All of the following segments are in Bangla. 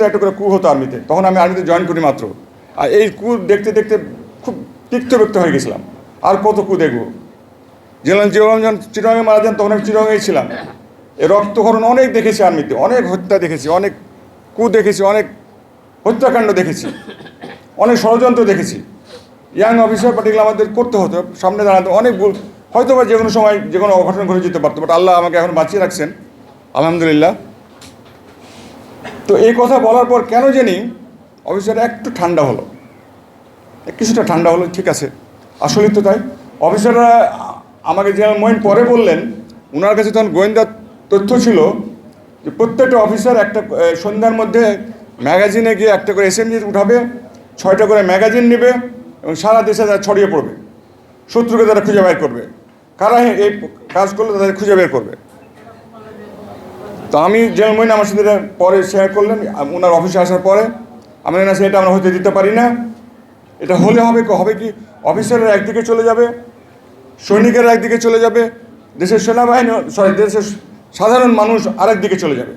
বছর একটা করে কু হতো আর্মিতে। তখন আমি আর্মিতে জয়েন করি মাত্র। আর এই কু দেখতে দেখতে খুব তিক্ত ব্যক্ত হয়ে গেছিলাম। আর কত কু দেখব? যেমন যেমন যখন মারা যান, তখন আমি চিরঙ্গেই ছিলাম। এই রক্তক্ষরণ অনেক দেখেছি আর্মিতে, অনেক হত্যা দেখেছি, অনেক কু দেখেছি, অনেক হত্যাকাণ্ড দেখেছি, অনেক ষড়যন্ত্র দেখেছি। ইয়াং অফিসার পার্টিগুলো আমাদের করতে হতো, সামনে দাঁড়াতে অনেক ভুল হয়তো বা যে কোনো সময় যে কোনো অঘটন ঘটে যেতে পারতো, বাট আল্লাহ আমাকে এখন বাঁচিয়ে রাখছেন। আলহামদুলিল্লাহ। তো এই কথা বলার পর কেন জানি অফিসার একটু ঠান্ডা হলো। কিছুটা ঠান্ডা হলো, ঠিক আছে। আসলেই তো তাই। অফিসাররা আমাকে যে মইন পরে বললেন ওনার কাছে তখন গোয়েন্দা তথ্য ছিল যে প্রত্যেকটা অফিসার একটা সন্ধ্যার মধ্যে ম্যাগাজিনে গিয়ে একটা করে এসএমজি উঠাবে, ছয়টা করে ম্যাগাজিন নেবে এবং সারা দেশে তারা ছড়িয়ে পড়বে। শত্রুকে তারা খুঁজে বের করবে। কারা এই কাজ করলে তাদের খুঁজে বের করবে। তো আমি জেনারেল মইন আমার সাথে পরে শেয়ার করলেন ওনার অফিসে আসার পরে, আমি না সেটা আমরা হতে দিতে পারি না। এটা হলে হবে হবে কি? অফিসাররা একদিকে চলে যাবে, সৈনিকেরা একদিকে চলে যাবে, দেশের সেনাবাহিনী সরি দেশের সাধারণ মানুষ আরেক দিকে চলে যাবে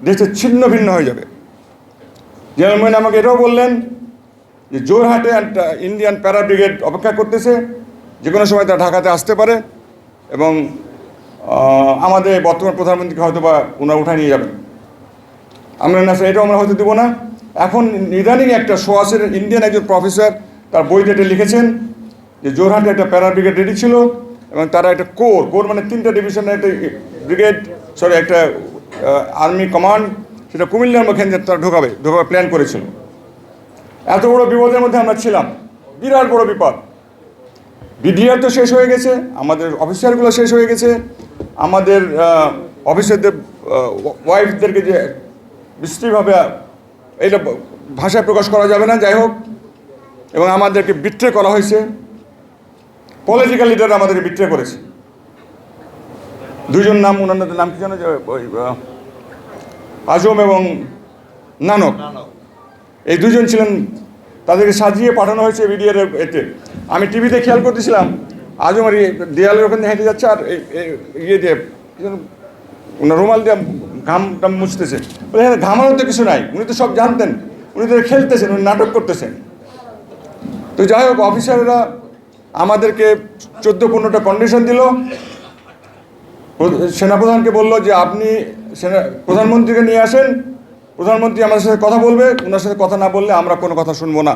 দেশের ছিন্ন ভিন্ন হয়ে যাবে। জেনারেল আমাকে এটাও বললেন যে জোরহাটে ইন্ডিয়ান প্যারা ব্রিগেড অপেক্ষা করতেছে যে কোনো সময় তারা ঢাকাতে আসতে পারে এবং আমাদের বর্তমান প্রধানমন্ত্রীকে হয়তো বা ওনারা উঠায় নিয়ে যাবেন। আমরা না এটাও আমরা হয়তো দেবো না। এখন ইদানিং একটা সোয়াসের ইন্ডিয়ান একজন প্রফেসর তার বইতে এটা লিখেছেন যে জোরহাটে একটা প্যারা ব্রিগেড রেডি ছিল এবং তারা একটা কোর কোর মানে তিনটা ডিভিশনের একটা ব্রিগেড সরি একটা আর্মি কমান্ড সেটা কুমিল্লার মুখে তারা ঢোকাবে ঢোকাবে প্ল্যান করেছিল। এত বড় বিপদের মধ্যে আমরা ছিলাম। বিরাট বড় বিপদ। বিডিআর তো শেষ হয়ে গেছে আমাদের অফিসারগুলো শেষ হয়ে গেছে আমাদের অফিসারদের ওয়াইফদেরকে যে বিশ্রীভাবে এটা ভাষায় প্রকাশ করা যাবে না যাই হোক এবং আমাদেরকে বিট্রে করা হয়েছে পলিটিক্যাল লিডার আমাদেরকে বিট্রে করেছে। দুজন নাম ওনাদের নাম কি জানো যে ওই আজম এবং নানক। এই দুজন ছিলেন তাদেরকে সাজিয়ে পাঠানো হয়েছে বিডিআর এতে। আমি টিভিতে খেয়াল করতেছিলাম আর এই দেয়ালের ওখানে হেঁটে যাচ্ছে আর ইয়ে দিয়ে রুমাল দিয়ে ঘামটা মুছতেছে। বলে হ্যাঁ ঘামানোর তো কিছু নাই, উনি তো সব জানতেন, উনি তো খেলতেছেন, উনি নাটক করতেছেন। তো যাই হোক, অফিসাররা আমাদেরকে চোদ্দ পনেরোটা কন্ডিশন দিল। সেনাপ্রধানকে বলল যে, আপনি সেনা, প্রধানমন্ত্রীকে নিয়ে আসেন, প্রধানমন্ত্রী আমাদের সাথে কথা বলবে ওনার সাথে কথা না বললে আমরা কোনো কথা শুনব না।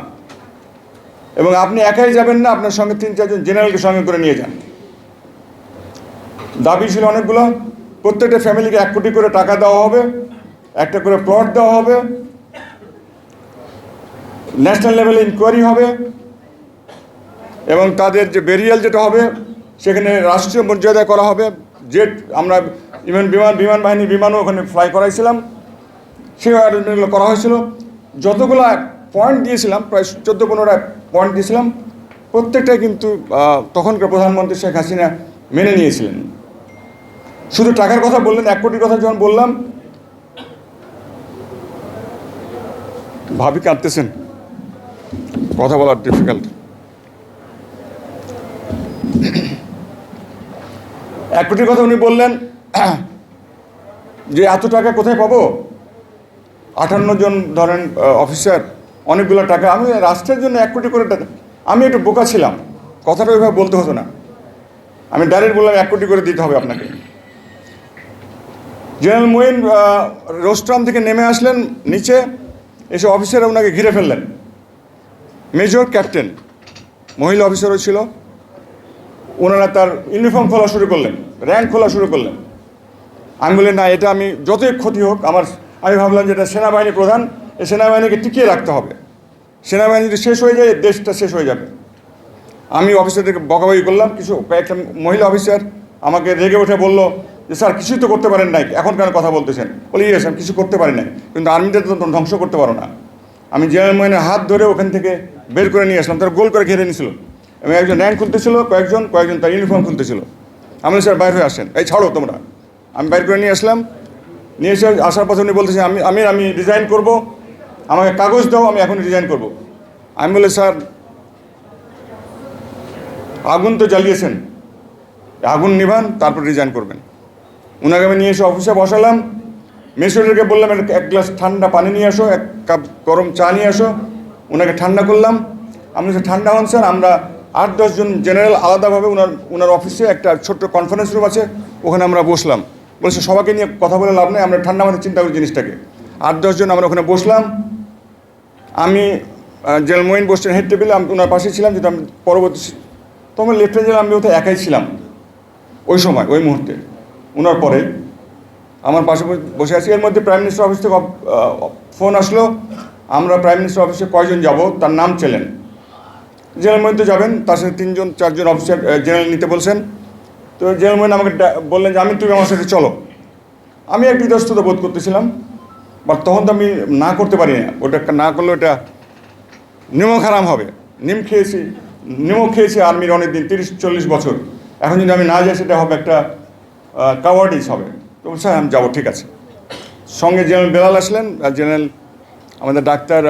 এবং আপনি একাই যাবেন না, আপনার সঙ্গে তিন, চারজন জেনারেলকে সঙ্গে করে নিয়ে যান। দাবি ছিল অনেকগুলো। প্রত্যেকটা ফ্যামিলিকে এক কোটি করে টাকা দেওয়া হবে, একটা করে প্লট দেওয়া হবে, ন্যাশনাল লেভেলে ইনকোয়ারি হবে, এবং তাদের যে বেরিয়াল যেটা হবে, সেখানে রাষ্ট্রীয় মর্যাদা করা হবে। জেট, আমরা ইভেন বিমান বিমান বাহিনী, বিমানও ওখানে ফ্লাই করাইছিলাম। সেই অ্যারেঞ্জমেন্টগুলো করা হয়েছিল। যতগুলো পয়েন্ট দিয়েছিলাম, প্রায় চোদ্দ পনেরোটা পয়েন্ট দিয়েছিলাম। প্রত্যেকটাই কিন্তু তখনকার প্রধানমন্ত্রী শেখ হাসিনা মেনে নিয়েছিলেন। শুধু টাকার কথা বললেন, এক কোটির কথা যখন বললাম, ভাবি কাঁদতেছেন। কথা বলার ডিফিকাল্ট এক কোটির কথা উনি বললেন, যে এত টাকা কোথায় পাবো? আটান্ন জন ধরেন অফিসার অনেকগুলো টাকা। আমি রাষ্ট্রের জন্য এক কোটি করে টাকা আমি একটু বোকা ছিলাম। কথাটা ওইভাবে বলতে হতো না। আমি ডাইরেক্ট বললাম এক কোটি করে দিতে হবে আপনাকে। জেনারেল মোইন রোস্ট্রাম থেকে নেমে আসলেন, নিচে এসে অফিসাররা ওনাকে ঘিরে ফেললেন। মেজর, ক্যাপ্টেন, মহিলা অফিসারও ছিল। ওনারা তার ইউনিফর্ম খোলা শুরু করলেন, র্যাঙ্ক খোলা শুরু করলেন। আমি বললেন না, এটা আমি যতই ক্ষতি হোক, আমার আমি ভাবলাম যে এটা সেনাবাহিনী প্রধান এই সেনাবাহিনীকে টিকিয়ে রাখতে হবে। সেনাবাহিনী যদি শেষ হয়ে যায়, দেশটা শেষ হয়ে যাবে। আমি অফিসারদেরকে বকাবকি করলাম, কিছু কয়েকটা মহিলা অফিসার আমাকে রেগে উঠে বলল যে, স্যার, কিছুই তো করতে পারেন নাই। এখন কেন কথা বলতেছেন? বলি ইয়েস আমি কিছু করতে পারি নাই। কিন্তু আর্মিতে তো ধ্বংস করতে পারো না। আমি জেনারেল মোহিনের হাত ধরে ওখান থেকে বের করে নিয়ে আসলাম। তারা গোল করে ঘিরে নিয়েছিল এবং একজন র্যাঙ্ক খুলতেছিল, কয়েকজন কয়েকজন তার ইউনিফর্ম খুলতেছিল। আমি স্যার, বাইর হয়ে আসেন। এই, ছাড়ো তোমরা। আমি বাইর করে নিয়ে আসলাম। নিয়ে এসে আসার পথে উনি বলতেছে, আমি আমি আমি ডিজাইন করব। আমাকে কাগজ দাও আমি এখন রিজাইন করব। আমি বলে স্যার আগুন তো জ্বালিয়েছেন। আগুন নিভান তারপর রিজাইন করবেন। ওনাকে আমি নিয়ে এসে অফিসে বসালাম। মেসোটাকে বললাম এক গ্লাস ঠান্ডা পানি নিয়ে আসো এক কাপ গরম চা নিয়ে আসো। ওনাকে ঠান্ডা করলাম। বলছি, ঠান্ডা হন স্যার আমরা আট দশজন জেনারেল আলাদাভাবে ওনার ওনার অফিসে একটা ছোট্ট কনফারেন্স রুম আছে ওখানে আমরা বসলাম। বলছে সবাইকে নিয়ে কথা বলে লাভ নেই আমরা ঠান্ডা মাথায় চিন্তা করি জিনিসটাকে। আট দশজন আমরা ওখানে বসলাম। আমি জেনারেল মোইন বসছেন হেড টেবিলে আমি ওনার পাশে ছিলাম যেটা আমি পরবর্তী তখন লেফটেন্যান্ট জেনারেল আমি ওতে একাই ছিলাম, ওই সময়, ওই মুহূর্তে। ওনার পরে আমার পাশে বসে- আছি। এর মধ্যে প্রাইম মিনিস্টার অফিস থেকে ফোন আসলো, আমরা প্রাইম মিনিস্টার অফিসে কয়জন যাব, তার নাম চেলেন। জেনারেল মোহিন তো যাবেন, তার সাথে তিনজন, চারজন অফিসার জেনারেল নিতে বলছেন। তো জেনারেল মোহিন আমাকে বললেন যে আমি তুমি আমার সাথে চলো। আমি একটু ইতস্তত বোধ করতেছিলাম। বাট তখন তো আমি না করতে পারি না ওটা না করলে ওটা নিমক হারাম হবে। নিম খেয়েছি নিমক খেয়েছি আর্মির অনেক দিন তিরিশ, চল্লিশ বছর। এখন যদি আমি না যাই, সেটা হবে একটা কাওয়ার্ডিস হবে। তো স্যার, আমি যাব, ঠিক আছে। সঙ্গে জেনারেল বেলাল আসলেন, আর জেনারেল আমাদের ডাক্তার